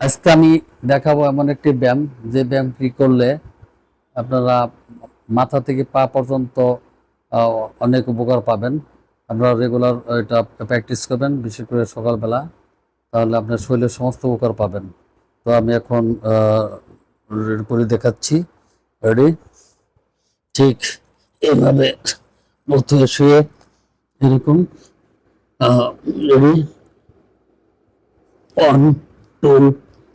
আজকে আমি দেখাবো এমন একটি ব্যায়াম। যে ব্যায়ামটি করলে আপনারা মাথা থেকে পা পর্যন্ত অনেক উপকার পাবেন। আপনারা রেগুলার এটা প্র্যাকটিস করবেন, বিশেষ করে সকালবেলা। তাহলে আপনার শরীরের সমস্ত উপকার পাবেন। তো আমি এখন করে দেখাচ্ছি। রেডি ঠিক এভাবে প্রথমে শুয়ে এরকম ready one two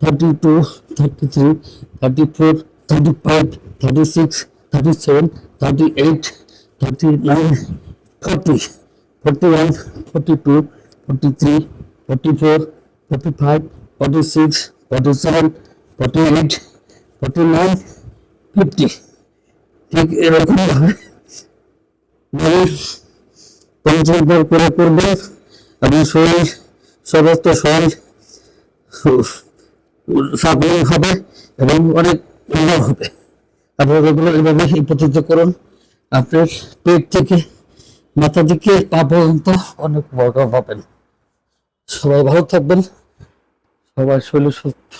Twenty two twenty three twenty four twenty five twenty six twenty seven twenty eight twenty-nine, thirty, thirty-one, thirty-two, thirty-three, thirty-four, thirty-five, thirty-six, thirty-seven, thirty-eight, thirty-nine, forty, forty-one, forty-two, forty-three, forty-four, forty-five, forty-six, forty-seven, forty-eight, forty-nine, fifty. ঠিক এরকম ভাবে মানে পঞ্চাশ বার করে করবেন আপনার শরীর সমস্ত শরীর হবে এবং অনেক সুন্দর হবে। আপনারা এগুলো এভাবে এই করুন, আপনার পেট থেকে মাথা দিকে পা পর্যন্ত অনেক বড় পাবেন। সবাই ভালো থাকবেন সবাই শরীর সুস্থ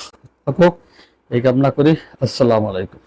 থাকুক, এই কামনা করি। আসসালামু আলাইকুম।